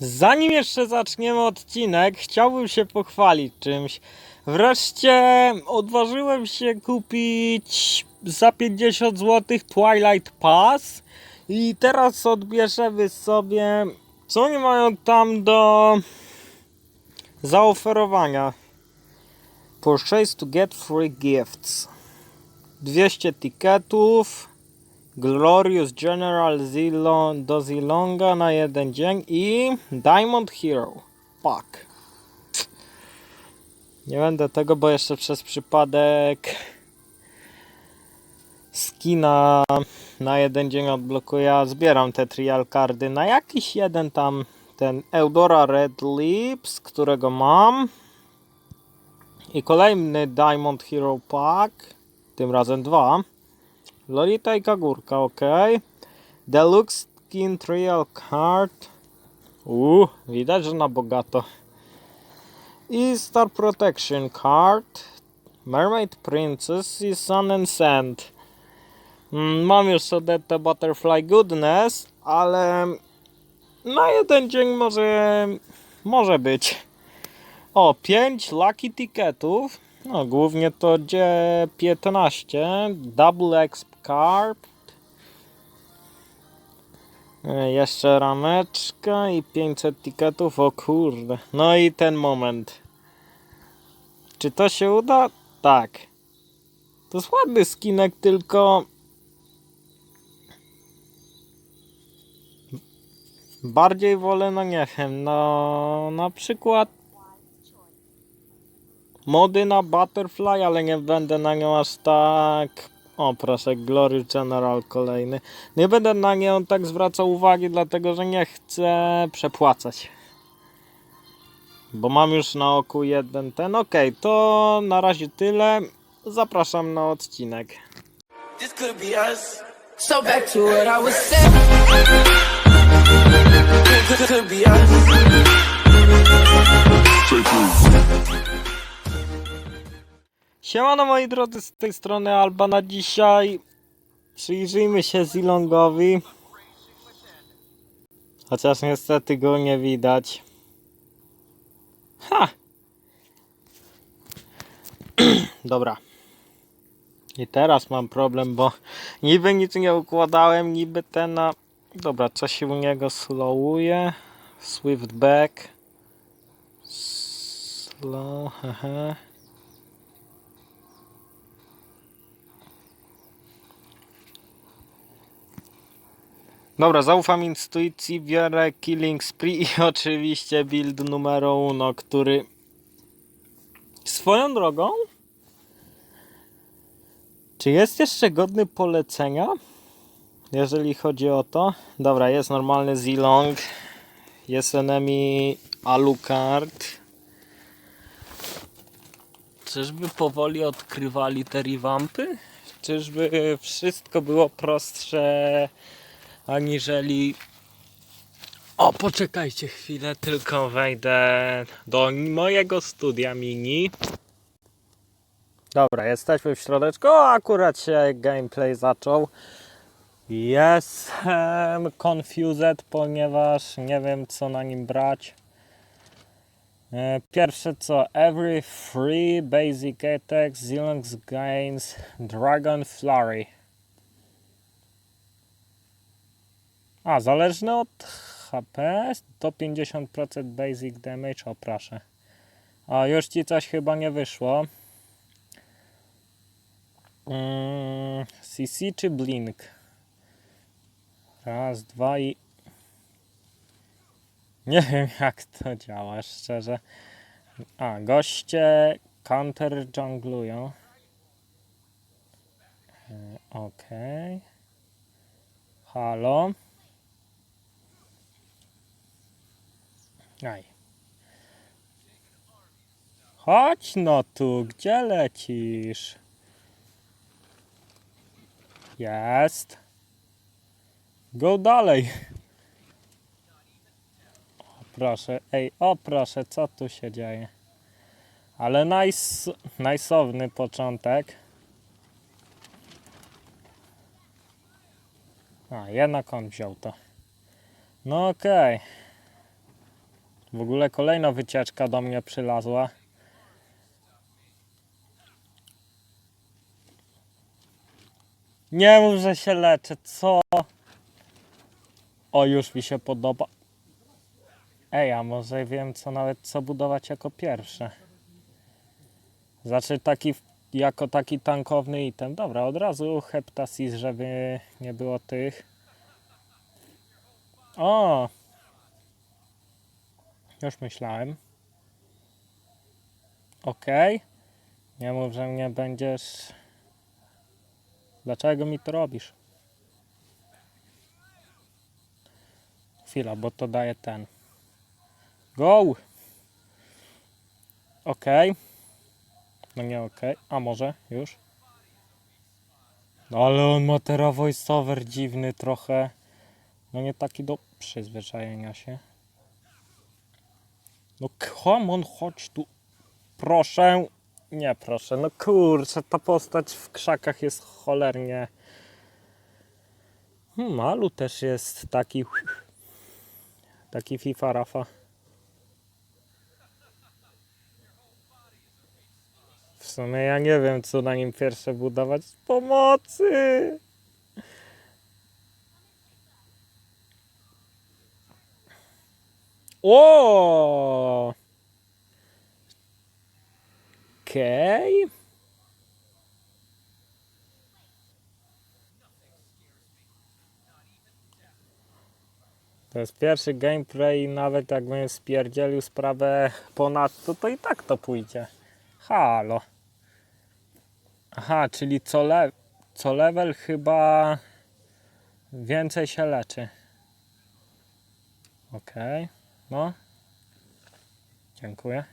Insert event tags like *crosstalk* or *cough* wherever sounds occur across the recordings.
Zanim jeszcze zaczniemy odcinek, chciałbym się pochwalić czymś. Wreszcie odważyłem się kupić za 50 zł Twilight Pass i teraz odbierzemy sobie co oni mają tam do zaoferowania. Purchase to get free gifts. 200 tiketów. Glorious General Zilong, do Zilonga na jeden dzień i Diamond Hero Pack. Nie będę tego, bo jeszcze przez przypadek skina na jeden dzień odblokuję. Ja Zbieram te trial cardy na jakiś jeden tam ten Eudora Red Lips, którego mam. I kolejny Diamond Hero Pack. Tym razem dwa. Lolita i Kagurka, ok. Deluxe Skin Trial Card. Uuu, widać, że na bogato. I Star Protection Card. Mermaid Princess i Sun and Sand. Mm, Mam już sobie te Butterfly Goodness, ale na jeden dzień może, może być. O, 5 lucky ticketów. No, głównie to D15. Double Exp Carp. E, Jeszcze rameczka i 500 ticketów. O kurde. No i ten moment. Czy to się uda? Tak. To jest ładny skinek, tylko bardziej wolę, no nie wiem, no na przykład mody na Butterfly, ale nie będę na nią aż tak. O, proszę, Glory General kolejny. Nie będę na nią tak zwracał uwagi, dlatego że nie chcę przepłacać. Bo mam już na oku jeden ten. Okej, to na razie tyle. Zapraszam na odcinek. This could be us. So back to what I was saying. Could, could be us. Siemano moi drodzy, z tej strony Alba na dzisiaj. Przyjrzyjmy się Zilongowi. Chociaż niestety go nie widać. Ha! *clears throat* Dobra. I teraz mam problem, bo niby nic nie układałem, niby ten na... Dobra, co się u niego slowuje? Swift back. Slow, haha. Dobra, zaufam intuicji, biorę Killing Spree i *laughs* oczywiście build numero uno, który swoją drogą czy jest jeszcze godny polecenia? Jeżeli chodzi o to. Dobra, jest normalny Zilong. Jest enemy Alucard. Czyżby powoli odkrywali te revampy? Czyżby wszystko było prostsze aniżeli. O, poczekajcie chwilę, tylko wejdę do mojego studia mini. Dobra, jesteśmy w środeczku. O, akurat się gameplay zaczął. Jestem confused, ponieważ nie wiem co na nim brać. E, Pierwsze co, every free basic attack Zilongs gains Dragon Flurry. A, zależny od HP to 50% basic damage, o proszę. O, już ci coś chyba nie wyszło. Mm, CC czy Blink? Raz, dwa i... Nie *laughs* wiem jak to działa, szczerze. A, goście counter junglują. E, Okej. Halo. Aj. Chodź no tu, gdzie lecisz? Jest. Go dalej. O, proszę, ej, o proszę, co tu się dzieje? Ale najs, najsowny początek. A, jednak on wziął to. No okej. W ogóle kolejna wycieczka do mnie przylazła. Nie mów, że się leczę, co? O, już mi się podoba. Ej, a może wiem co nawet co budować jako pierwsze. Znaczy taki, jako taki tankowny item. Dobra, od razu heptasis, żeby nie było tych. O! Już myślałem. Okej. Nie mów, że mnie będziesz... Dlaczego mi to robisz? Chwila, bo to daje ten. Go! Okej. No nie okej. A może już? No ale on ma teraz voiceover dziwny trochę. No nie taki do przyzwyczajenia się. No come on, chodź tu. Proszę. Nie proszę, no kurczę, ta postać w krzakach jest cholernie. Hmm, Malu też jest taki. Taki FIFA Rafa. W sumie ja nie wiem, co na nim pierwsze budować. Pomocy! O! Okej. To jest pierwszy gameplay i nawet jakbym spierdzielił sprawę ponadto, to i tak to pójdzie. Halo. Aha, czyli co, le co level chyba więcej się leczy. Okej, no. Dziękuję.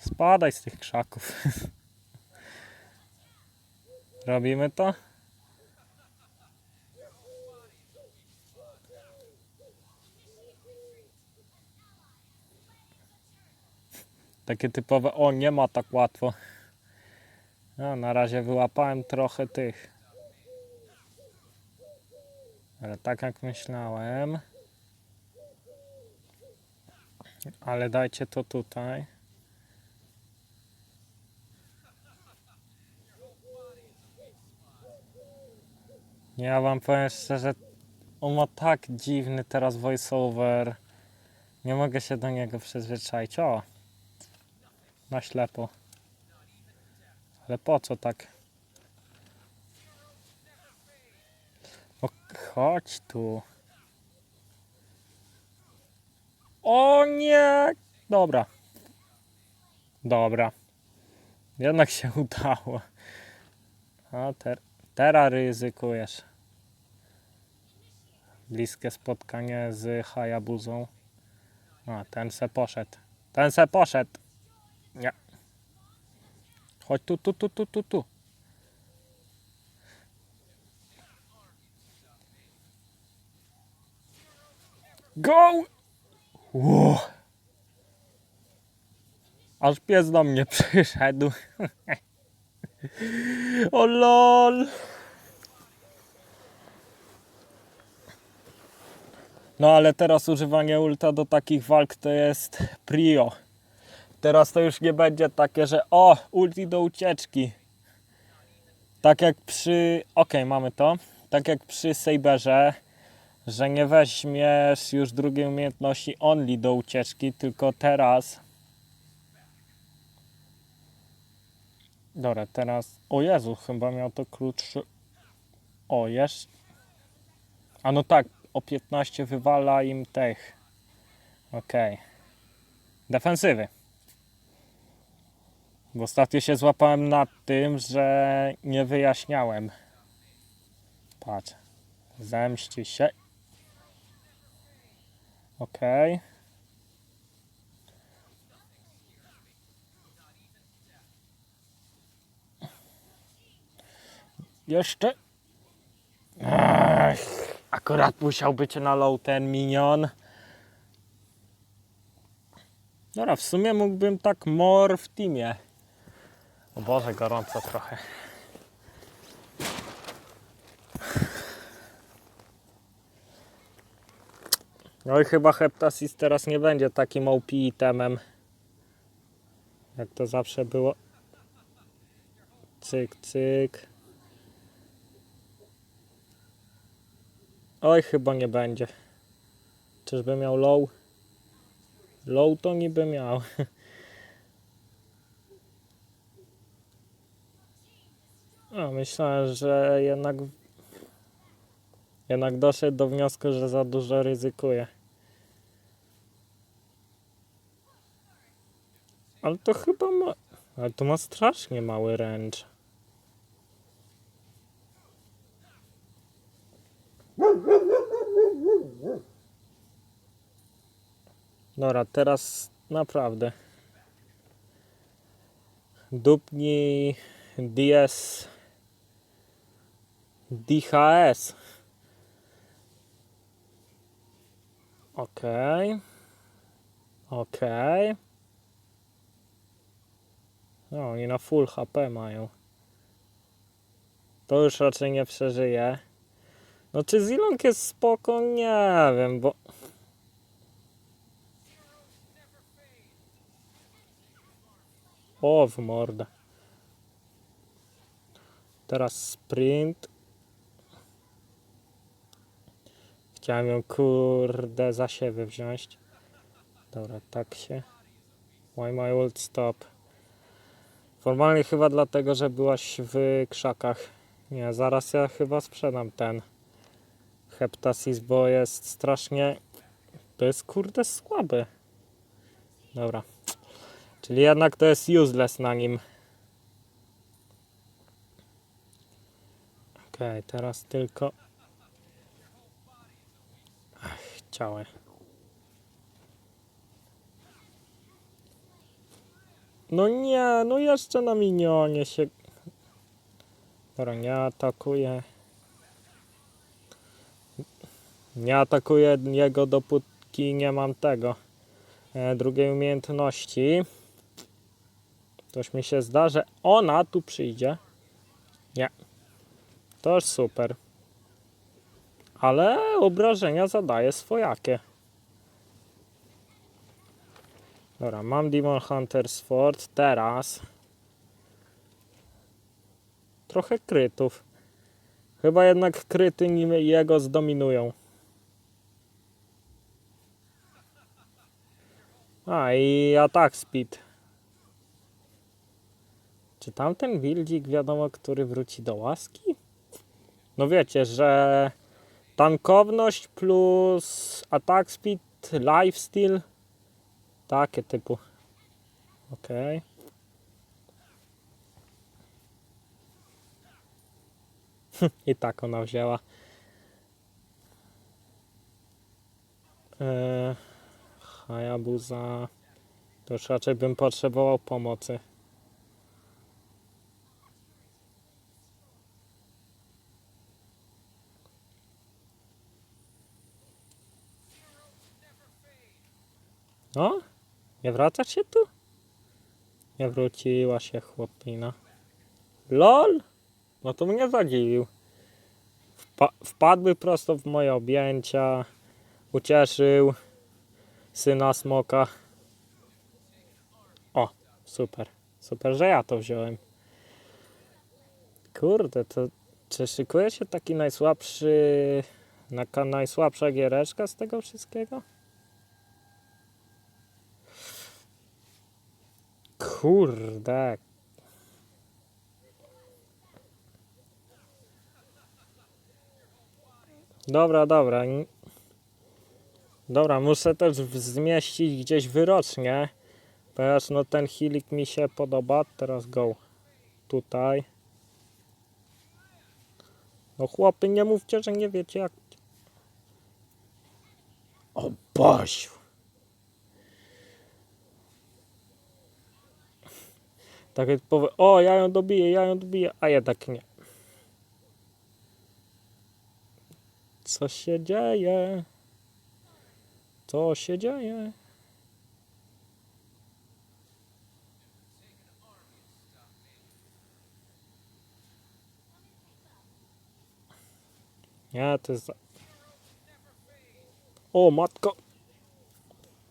Spadaj z tych krzaków. *laughs* Robimy to? Takie typowe, o nie ma tak łatwo. No, na razie wyłapałem trochę tych. Ale tak jak myślałem. Ale dajcie to tutaj. Ja wam powiem szczerze, on ma tak dziwny teraz voiceover. Nie mogę się do niego przyzwyczaić. O! Na ślepo. Ale po co tak? Chodź tu. O nie! Dobra. Dobra. Jednak się *laughs* udało. A ter teraz ryzykujesz. Bliskie spotkanie z Hayabuzą. A, ten se poszedł. Ten se poszedł. Nie. Chodź tu, tu, tu, tu, tu, tu. Go! Ło. Aż pies do mnie *laughs* przyszedł. o lol. No ale teraz używanie ulta do takich walk to jest prio. Teraz to już nie będzie takie, że o, ulti do ucieczki. Tak jak przy... Okej, mamy to. Tak jak przy Saberze, że nie weźmiesz już drugiej umiejętności only do ucieczki, tylko teraz... Dobra, teraz... O Jezu, chyba miał to klucz... O, jeszcze... A no tak, o 15 wywala im tych. Okej. Defensywy. Bo ostatnio się złapałem nad tym, że nie wyjaśniałem. Patrz. Zemści się. Okej. Jeszcze. Ech, akurat musiał być na low ten minion. Dobra, w sumie mógłbym tak more w teamie. O Boże, gorąco trochę. No i chyba Heptasis teraz nie będzie takim OP itemem. Jak to zawsze było. Cyk, cyk. Oj, chyba nie będzie. Czyżby miał low? Low to niby miał. *laughs* A, myślałem, że jednak jednak doszedł do wniosku, że za dużo ryzykuje. Ale to chyba ma... Ale to ma strasznie mały range. Dobra, teraz naprawdę. Dupnij DS DHS. Okej. Okej. No, oni na full HP mają. To już raczej nie przeżyje. No czy Zilong jest spoko? Nie wiem, bo... O, w mordę. Teraz sprint. Chciałem ją kurde za siebie wziąć. Dobra, tak się. Why my old stop? Formalnie chyba dlatego, że byłaś w krzakach. Nie, zaraz ja chyba sprzedam ten Heptasis, bo jest strasznie... To jest kurde słaby. Dobra. Czyli jednak to jest useless na nim. Okej, teraz tylko... Ach, ciałe. No nie, no jeszcze na minionie się... Dobra, nie atakuje. Nie atakuję jego dopóki nie mam tego. E, drugiej umiejętności. Toż mi się zda, że ona tu przyjdzie. Nie. To super. Ale obrażenia zadaje swojakie. Dobra, mam Demon Hunter Sword. Teraz trochę krytów. Chyba jednak kryty nim jego zdominują. A i atak speed. Czy tamten wildzik wiadomo, który wróci do łaski? No wiecie, że tankowność plus attack speed, lifesteal, takie typu. Okej. *laughs* I tak ona wzięła. Eee, Hayabusa. To już raczej bym potrzebował pomocy. No? Nie wracasz się tu? Nie wróciła się chłopina. LOL? No to mnie zadziwił. Wpa wpadły prosto w moje objęcia. Ucieszył syna smoka. O, super. Super, że ja to wziąłem. Kurde, to czy szykuje się taki najsłabszy, taka najsłabsza giereczka z tego wszystkiego? Kurde. Dobra, dobra. Dobra, muszę też zmieścić gdzieś wyrocznie. Ponieważ no ten hilik mi się podoba. Teraz go. Tutaj. No chłopy, nie mówcie, że nie wiecie jak... O Bosiu. Tak jak powie, o ja ją dobiję, ja ją dobiję, a jednak nie. Co się dzieje? Co się dzieje? Nie, to jest... O matko.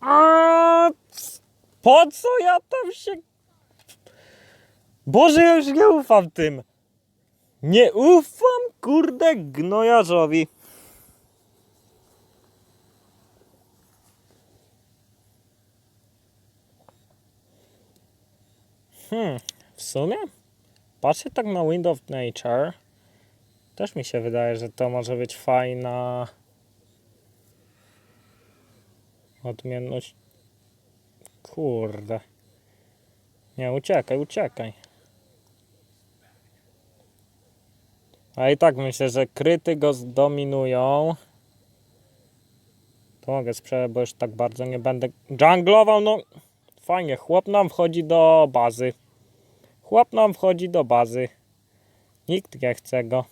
A, po co ja tam się... Boże, ja już nie ufam tym. Nie ufam, kurde, gnojarzowi. Hmm, w sumie? Patrzę tak na Wind of Nature. Też mi się wydaje, że to może być fajna odmienność. Kurde. Nie, uciekaj, uciekaj. A i tak myślę, że kryty go zdominują. To mogę sprzedać, bo już tak bardzo nie będę junglował. No fajnie, chłop nam wchodzi do bazy. Chłop nam wchodzi do bazy. Nikt nie chce go.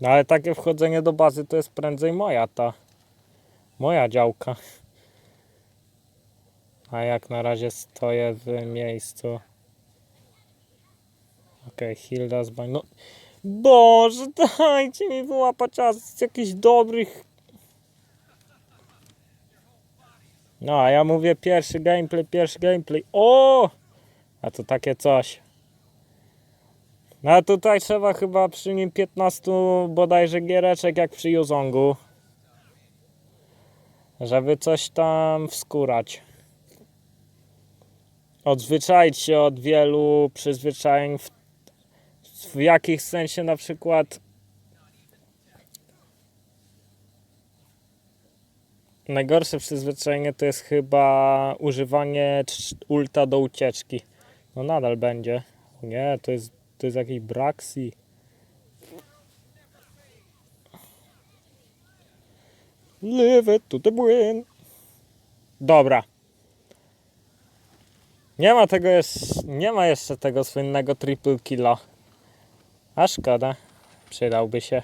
No ale takie wchodzenie do bazy to jest prędzej moja ta. Moja działka. A jak na razie stoję w miejscu. Okej, Hilda z. No. Boże, *laughs* dajcie mi wyłapać czas z jakichś dobrych. No, a ja mówię pierwszy gameplay, pierwszy gameplay. O! A to takie coś. No a tutaj trzeba chyba przy nim 15 bodajże giereczek jak przy Yuzongu. Żeby coś tam wskurać. Odzwyczaić się od wielu przyzwyczajeń w, w jakich sensie na przykład najgorsze przyzwyczajenie to jest chyba używanie ulta do ucieczki. No nadal będzie. Nie, to jest, to jest jakiś Braxi. Live it to the win. Dobra. Nie ma tego nie ma jeszcze tego słynnego triple killa. A szkoda. Przydałby się.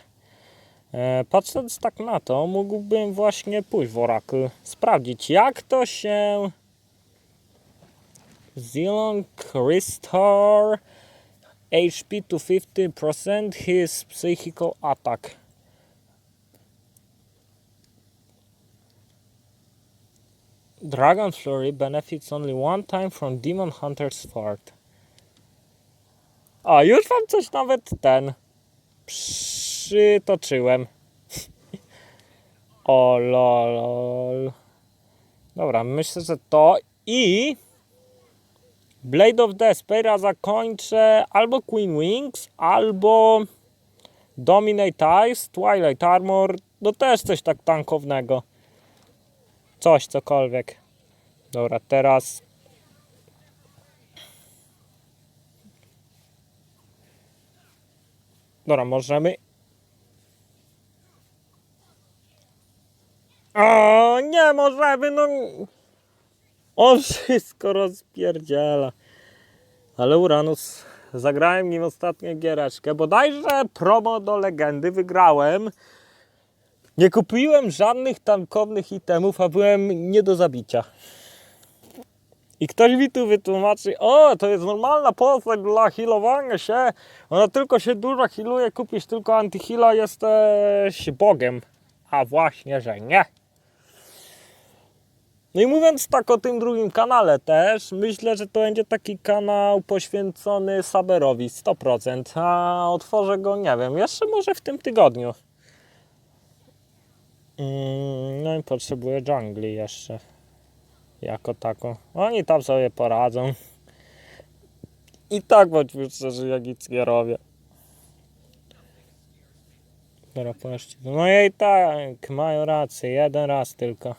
E, patrząc tak na to, mógłbym właśnie pójść w Oracle. Sprawdzić jak to się... Zilon Crystal HP to 50% his psychical attack. Dragon Flurry benefits only one time from Demon Hunter's Fart. A, już wam coś nawet ten przytoczyłem. *laughs* o lol. Dobra, myślę, że to i Blade of Despera zakończę albo Queen Wings, albo Dominate Ice, Twilight Armor, no też coś tak tankownego. Coś, cokolwiek. Dobra, teraz Dobra, możemy. O, nie możemy, no. On wszystko rozpierdziela. Ale Uranus, zagrałem nim ostatnią giereczkę. Bodajże promo do legendy wygrałem. Nie kupiłem żadnych tankownych itemów, a byłem nie do zabicia. I ktoś mi tu wytłumaczy, o, to jest normalna postać dla healowania się. Ona tylko się dużo healuje, kupisz tylko antyheala, jesteś bogiem. A właśnie, że nie. No i mówiąc tak o tym drugim kanale też, myślę, że to będzie taki kanał poświęcony Saberowi 100%, a otworzę go, nie wiem, jeszcze może w tym tygodniu. Mm, No i potrzebuję jungli jeszcze. Jako taką. Oni tam sobie poradzą. I tak bądźmy szczerzy, jak nic nie robię. Dobra, patrzcie. No i tak, mają rację, jeden raz tylko.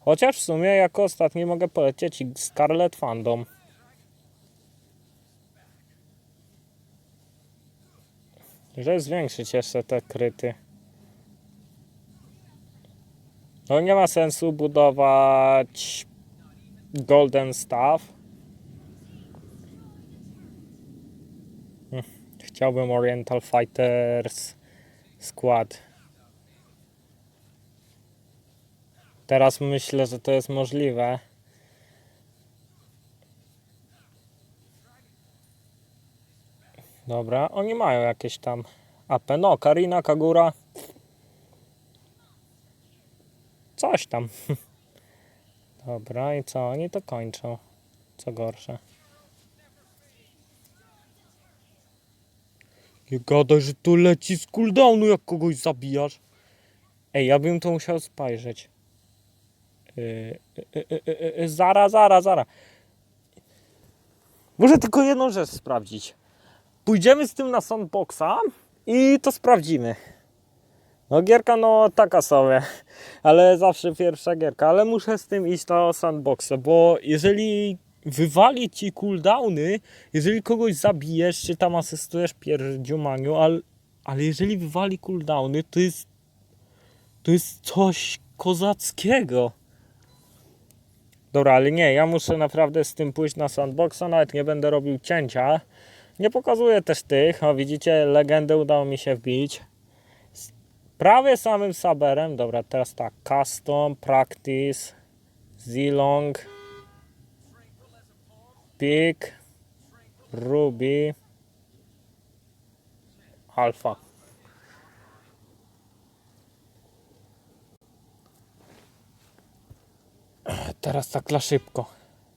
Chociaż w sumie jako ostatni mogę polecieć Scarlet Fandom. Żeby zwiększyć jeszcze te kryty. No nie ma sensu budować Golden Staff. Hm, Chciałbym Oriental Fighters skład. Teraz myślę, że to jest możliwe. Dobra, oni mają jakieś tam AP. No, Karina, Kagura. Coś tam. *laughs* Dobra, i co? Oni to kończą. Co gorsze. Nie gadaj, że to leci z cooldownu, jak kogoś zabijasz. Ej, ja bym to musiał spajrzeć. Yy, yy, yy, zara, zara, zara. Muszę tylko jedną rzecz sprawdzić. Pójdziemy z tym na sandboxa i to sprawdzimy. No gierka no taka sobie, ale zawsze pierwsza gierka, ale muszę z tym iść na sandboxa, bo jeżeli wywali ci cooldowny, jeżeli kogoś zabijesz, czy tam asystujesz pierdziumaniu, ale, ale jeżeli wywali cooldowny, to jest to jest coś kozackiego. Dobra, ale nie, ja muszę naprawdę z tym pójść na sandboxa, nawet nie będę robił cięcia. Nie pokazuję też tych, o widzicie, legendę udało mi się wbić. Prawie samym saberem, dobra, teraz tak, custom, practice, zilong, pick, ruby, alpha. Teraz tak na szybko.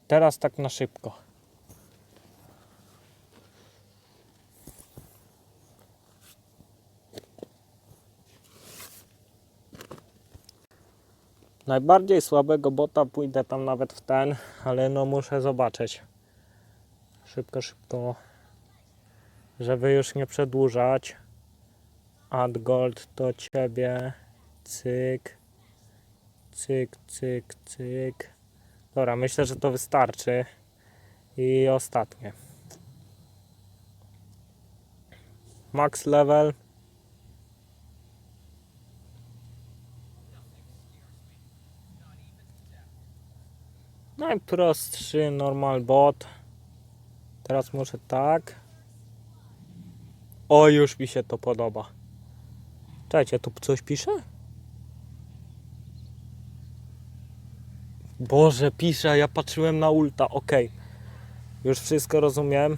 Teraz tak na szybko. Najbardziej słabego bota pójdę tam nawet w ten, ale no muszę zobaczyć. Szybko, szybko. Żeby już nie przedłużać. Add gold do ciebie. Cyk. Cyk, cyk, cyk. Dobra, myślę, że to wystarczy. I ostatnie. Max level. Najprostszy normal bot. Teraz muszę tak. O, już mi się to podoba. Czekajcie, tu coś pisze? Boże, pisze, ja patrzyłem na ulta, okej. Już wszystko rozumiem.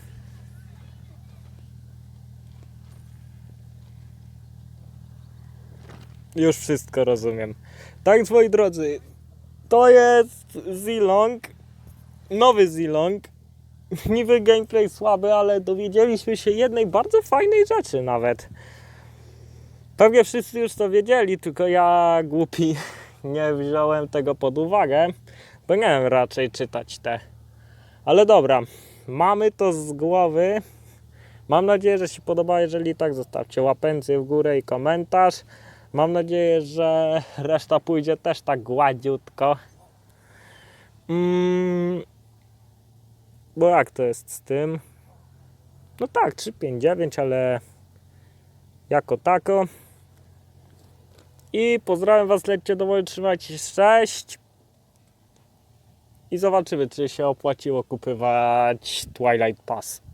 Już wszystko rozumiem. Tak, moi drodzy, to jest Zilong, nowy Zilong. *laughs* Niby gameplay słaby, ale dowiedzieliśmy się jednej bardzo fajnej rzeczy nawet. Pewnie wszyscy już to wiedzieli, tylko ja głupi *laughs* nie wziąłem tego pod uwagę. Powinienem raczej czytać te. Ale dobra, mamy to z głowy. Mam nadzieję, że się podoba. Jeżeli tak, zostawcie łapencję w górę i komentarz. Mam nadzieję, że reszta pójdzie też tak gładziutko. Mm, bo jak to jest z tym? No tak, 359, ale jako tako. I pozdrawiam Was, lećcie do woli, trzymajcie się, cześć. I zobaczymy, czy się opłaciło kupywać Twilight Pass.